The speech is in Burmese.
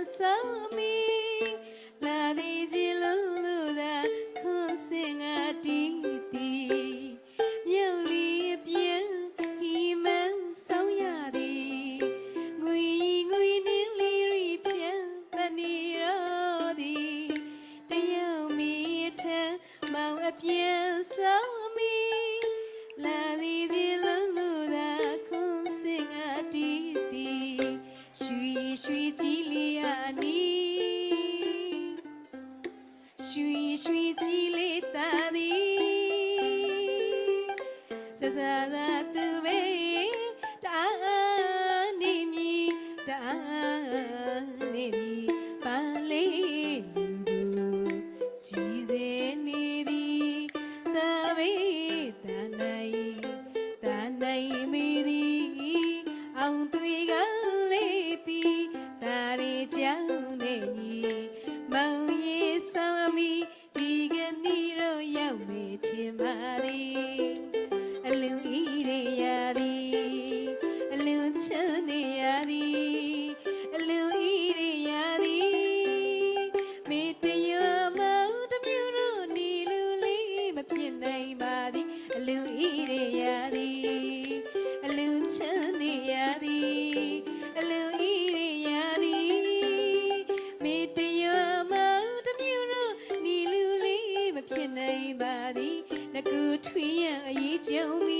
ပြည့်စုံမီလာသည်ကြည်လုံးလို့သာခွန်စင်ငါတီးတီမြုပ်လီပြင်းဟီမန်ဆောင်ရသည်ငွေငွေနင်းလီရီပြန်ပနေရောသည်တယောက်မီ သာသာသူပဲတာနေမီတာနေမီပါလေးလူကိုကြည်စေနေသည်သာပဲသာနိုင်သာနိုင်မေသည်အောင်သွေကလေးပြီးဒါရီကြောင့်နေညီမောင်ရီဆောင်မီဒီကနေ့တော့ရောက်မေထင်ပါသ ချမ်းနေရသည်အလွန်ဤရရသည်မေတ္တရမောင်တစ်မျိုးတို့နီလူလေးမဖြစ်နိုင်ပါသည်ငကူထွေးရန်အရေးကြုံမီ